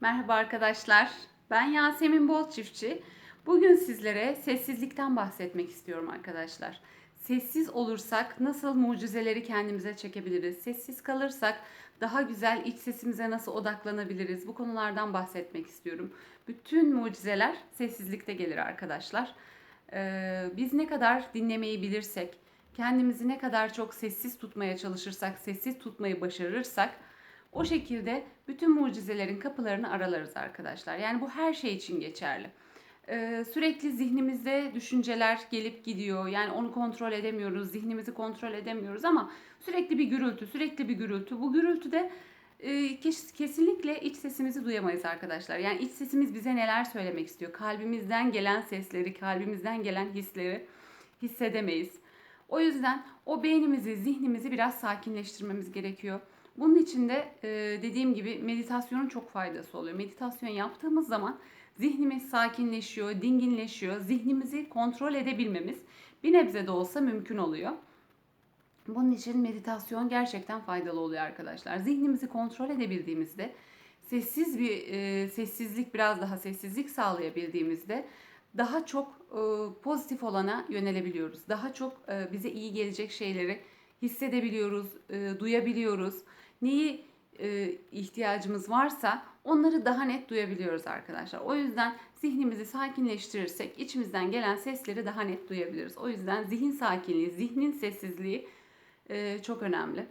Merhaba arkadaşlar. Ben Yasemin Bol Çiftçi. Bugün sizlere sessizlikten bahsetmek istiyorum arkadaşlar. Sessiz olursak nasıl mucizeleri kendimize çekebiliriz? Sessiz kalırsak daha güzel iç sesimize nasıl odaklanabiliriz? Bu konulardan bahsetmek istiyorum. Bütün mucizeler sessizlikte gelir arkadaşlar. Ee, biz ne kadar dinlemeyi bilirsek, kendimizi ne kadar çok sessiz tutmaya çalışırsak, sessiz tutmayı başarırsak o şekilde bütün mucizelerin kapılarını aralarız arkadaşlar. Yani bu her şey için geçerli. Ee, sürekli zihnimizde düşünceler gelip gidiyor. Yani onu kontrol edemiyoruz, zihnimizi kontrol edemiyoruz ama sürekli bir gürültü, sürekli bir gürültü. Bu gürültüde e, kesinlikle iç sesimizi duyamayız arkadaşlar. Yani iç sesimiz bize neler söylemek istiyor? Kalbimizden gelen sesleri, kalbimizden gelen hisleri hissedemeyiz. O yüzden o beynimizi, zihnimizi biraz sakinleştirmemiz gerekiyor. Bunun için de dediğim gibi meditasyonun çok faydası oluyor. Meditasyon yaptığımız zaman zihnimiz sakinleşiyor, dinginleşiyor. Zihnimizi kontrol edebilmemiz bir nebze de olsa mümkün oluyor. Bunun için meditasyon gerçekten faydalı oluyor arkadaşlar. Zihnimizi kontrol edebildiğimizde, sessiz bir e, sessizlik biraz daha sessizlik sağlayabildiğimizde daha çok e, pozitif olana yönelebiliyoruz. Daha çok e, bize iyi gelecek şeyleri hissedebiliyoruz, e, duyabiliyoruz. Neyi e, ihtiyacımız varsa onları daha net duyabiliyoruz arkadaşlar. O yüzden zihnimizi sakinleştirirsek içimizden gelen sesleri daha net duyabiliriz. O yüzden zihin sakinliği, zihnin sessizliği e, çok önemli.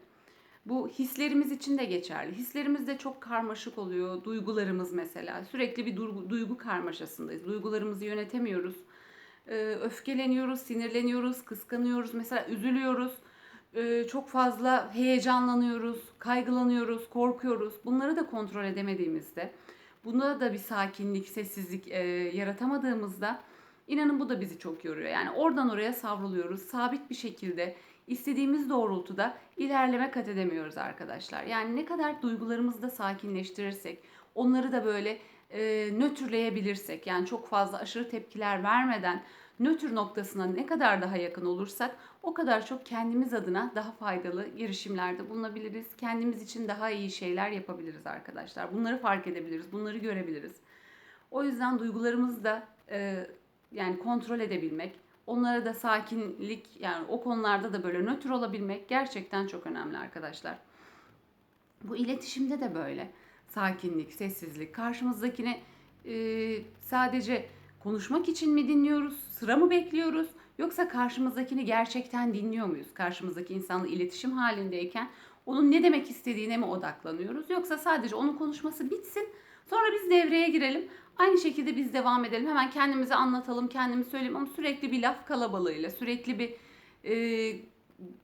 Bu hislerimiz için de geçerli. Hislerimiz de çok karmaşık oluyor. Duygularımız mesela. Sürekli bir duygu, duygu karmaşasındayız. Duygularımızı yönetemiyoruz. E, öfkeleniyoruz, sinirleniyoruz, kıskanıyoruz. Mesela üzülüyoruz ee, çok fazla heyecanlanıyoruz, kaygılanıyoruz, korkuyoruz. Bunları da kontrol edemediğimizde, buna da bir sakinlik, sessizlik e, yaratamadığımızda inanın bu da bizi çok yoruyor. Yani oradan oraya savruluyoruz. Sabit bir şekilde istediğimiz doğrultuda ilerleme kat edemiyoruz arkadaşlar. Yani ne kadar duygularımızı da sakinleştirirsek, onları da böyle e, nötrleyebilirsek, yani çok fazla aşırı tepkiler vermeden nötr noktasına ne kadar daha yakın olursak o kadar çok kendimiz adına daha faydalı girişimlerde bulunabiliriz. Kendimiz için daha iyi şeyler yapabiliriz arkadaşlar. Bunları fark edebiliriz, bunları görebiliriz. O yüzden duygularımızı da e, yani kontrol edebilmek, onlara da sakinlik yani o konularda da böyle nötr olabilmek gerçekten çok önemli arkadaşlar. Bu iletişimde de böyle sakinlik, sessizlik, karşımızdakine e, sadece konuşmak için mi dinliyoruz, sıra mı bekliyoruz yoksa karşımızdakini gerçekten dinliyor muyuz? Karşımızdaki insanla iletişim halindeyken onun ne demek istediğine mi odaklanıyoruz yoksa sadece onun konuşması bitsin sonra biz devreye girelim. Aynı şekilde biz devam edelim. Hemen kendimizi anlatalım, kendimiz söyleyelim ama sürekli bir laf kalabalığıyla, sürekli bir e,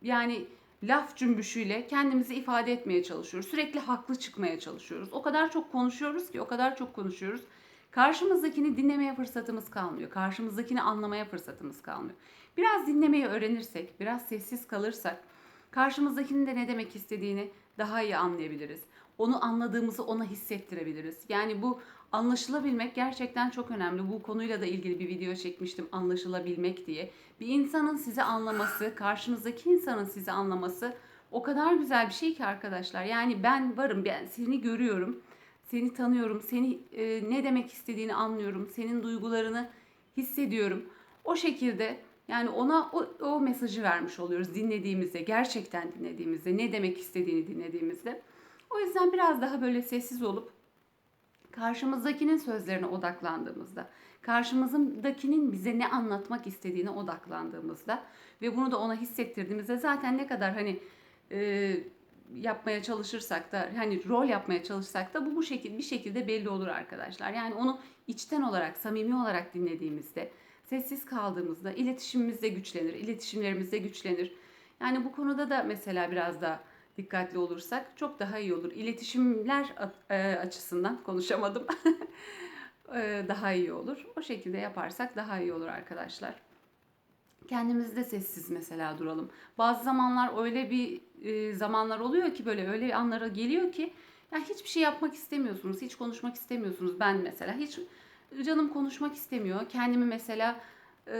yani laf cümbüşüyle kendimizi ifade etmeye çalışıyoruz. Sürekli haklı çıkmaya çalışıyoruz. O kadar çok konuşuyoruz ki, o kadar çok konuşuyoruz. Karşımızdakini dinlemeye fırsatımız kalmıyor. Karşımızdakini anlamaya fırsatımız kalmıyor. Biraz dinlemeyi öğrenirsek, biraz sessiz kalırsak karşımızdakinin de ne demek istediğini daha iyi anlayabiliriz. Onu anladığımızı ona hissettirebiliriz. Yani bu anlaşılabilmek gerçekten çok önemli. Bu konuyla da ilgili bir video çekmiştim anlaşılabilmek diye. Bir insanın sizi anlaması, karşınızdaki insanın sizi anlaması o kadar güzel bir şey ki arkadaşlar. Yani ben varım, ben seni görüyorum seni tanıyorum, seni e, ne demek istediğini anlıyorum, senin duygularını hissediyorum. O şekilde yani ona o, o mesajı vermiş oluyoruz dinlediğimizde, gerçekten dinlediğimizde, ne demek istediğini dinlediğimizde. O yüzden biraz daha böyle sessiz olup karşımızdakinin sözlerine odaklandığımızda, karşımızdakinin bize ne anlatmak istediğine odaklandığımızda ve bunu da ona hissettirdiğimizde zaten ne kadar hani e, yapmaya çalışırsak da hani rol yapmaya çalışsak da bu bu şekilde bir şekilde belli olur arkadaşlar. Yani onu içten olarak, samimi olarak dinlediğimizde, sessiz kaldığımızda iletişimimiz de güçlenir, iletişimlerimiz de güçlenir. Yani bu konuda da mesela biraz da dikkatli olursak çok daha iyi olur. İletişimler e, açısından konuşamadım. E, daha iyi olur. O şekilde yaparsak daha iyi olur arkadaşlar. Kendimizde sessiz mesela duralım. Bazı zamanlar öyle bir e, zamanlar oluyor ki böyle öyle anlara geliyor ki ya hiçbir şey yapmak istemiyorsunuz, hiç konuşmak istemiyorsunuz. Ben mesela hiç canım konuşmak istemiyor. Kendimi mesela e,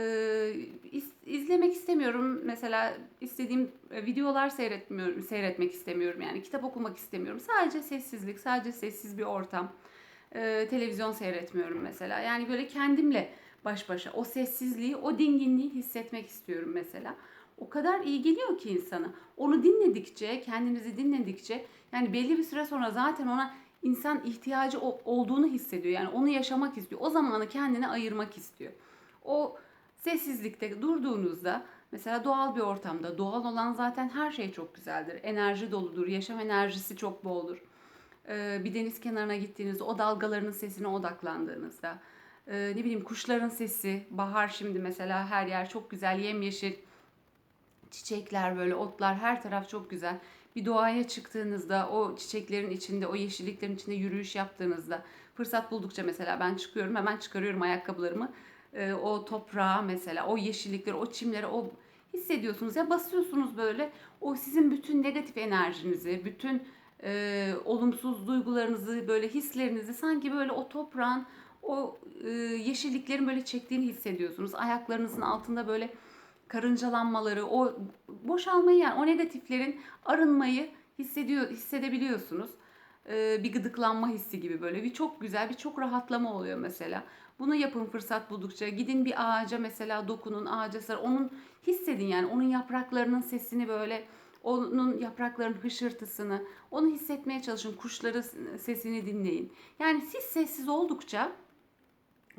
iz, izlemek istemiyorum. Mesela istediğim videolar seyretmiyorum, seyretmek istemiyorum. Yani kitap okumak istemiyorum. Sadece sessizlik, sadece sessiz bir ortam. e, televizyon seyretmiyorum mesela. Yani böyle kendimle baş başa o sessizliği, o dinginliği hissetmek istiyorum mesela. O kadar iyi geliyor ki insana. Onu dinledikçe, kendinizi dinledikçe yani belli bir süre sonra zaten ona insan ihtiyacı olduğunu hissediyor. Yani onu yaşamak istiyor. O zamanı kendine ayırmak istiyor. O sessizlikte durduğunuzda mesela doğal bir ortamda doğal olan zaten her şey çok güzeldir. Enerji doludur, yaşam enerjisi çok boldur. Ee, bir deniz kenarına gittiğinizde o dalgaların sesine odaklandığınızda e, ne bileyim kuşların sesi, bahar şimdi mesela her yer çok güzel, yemyeşil çiçekler böyle otlar her taraf çok güzel. Bir doğaya çıktığınızda o çiçeklerin içinde, o yeşilliklerin içinde yürüyüş yaptığınızda fırsat buldukça mesela ben çıkıyorum hemen çıkarıyorum ayakkabılarımı. Ee, o toprağa mesela o yeşillikleri, o çimleri o hissediyorsunuz ya basıyorsunuz böyle o sizin bütün negatif enerjinizi, bütün e, olumsuz duygularınızı, böyle hislerinizi sanki böyle o toprağın, o e, yeşilliklerin böyle çektiğini hissediyorsunuz. Ayaklarınızın altında böyle karıncalanmaları, o boşalmayı yani o negatiflerin arınmayı hissediyor, hissedebiliyorsunuz. Ee, bir gıdıklanma hissi gibi böyle bir çok güzel bir çok rahatlama oluyor mesela. Bunu yapın fırsat buldukça. Gidin bir ağaca mesela dokunun ağaca sarı. Onun hissedin yani onun yapraklarının sesini böyle onun yaprakların hışırtısını onu hissetmeye çalışın. Kuşların sesini dinleyin. Yani siz sessiz oldukça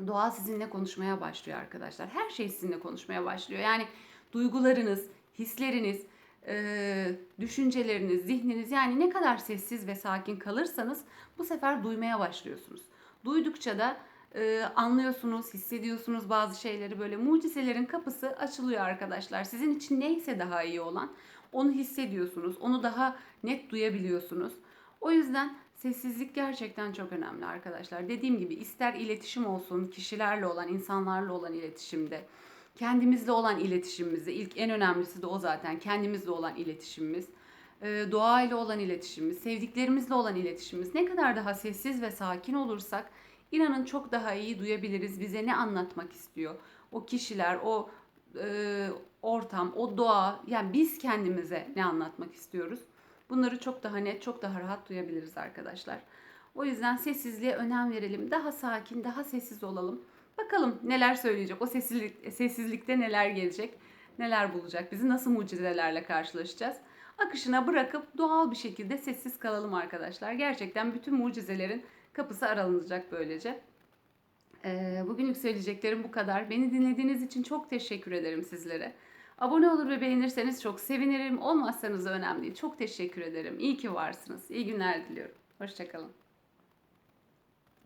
Doğa sizinle konuşmaya başlıyor arkadaşlar. Her şey sizinle konuşmaya başlıyor. Yani duygularınız, hisleriniz, e, düşünceleriniz, zihniniz yani ne kadar sessiz ve sakin kalırsanız bu sefer duymaya başlıyorsunuz. Duydukça da e, anlıyorsunuz, hissediyorsunuz bazı şeyleri böyle mucizelerin kapısı açılıyor arkadaşlar. Sizin için neyse daha iyi olan onu hissediyorsunuz. Onu daha net duyabiliyorsunuz. O yüzden sessizlik gerçekten çok önemli arkadaşlar. Dediğim gibi ister iletişim olsun, kişilerle olan, insanlarla olan iletişimde, kendimizle olan iletişimimizde, ilk en önemlisi de o zaten kendimizle olan iletişimimiz, e, doğayla olan iletişimimiz, sevdiklerimizle olan iletişimimiz. Ne kadar daha sessiz ve sakin olursak inanın çok daha iyi duyabiliriz. Bize ne anlatmak istiyor? O kişiler, o e, ortam, o doğa, yani biz kendimize ne anlatmak istiyoruz? Bunları çok daha net, çok daha rahat duyabiliriz arkadaşlar. O yüzden sessizliğe önem verelim. Daha sakin, daha sessiz olalım. Bakalım neler söyleyecek, o sessizlik, sessizlikte neler gelecek, neler bulacak, bizi nasıl mucizelerle karşılaşacağız. Akışına bırakıp doğal bir şekilde sessiz kalalım arkadaşlar. Gerçekten bütün mucizelerin kapısı aralanacak böylece. Ee, bugünlük söyleyeceklerim bu kadar. Beni dinlediğiniz için çok teşekkür ederim sizlere. Abone olur ve beğenirseniz çok sevinirim. Olmazsanız önemli değil. Çok teşekkür ederim. İyi ki varsınız. İyi günler diliyorum. Hoşçakalın.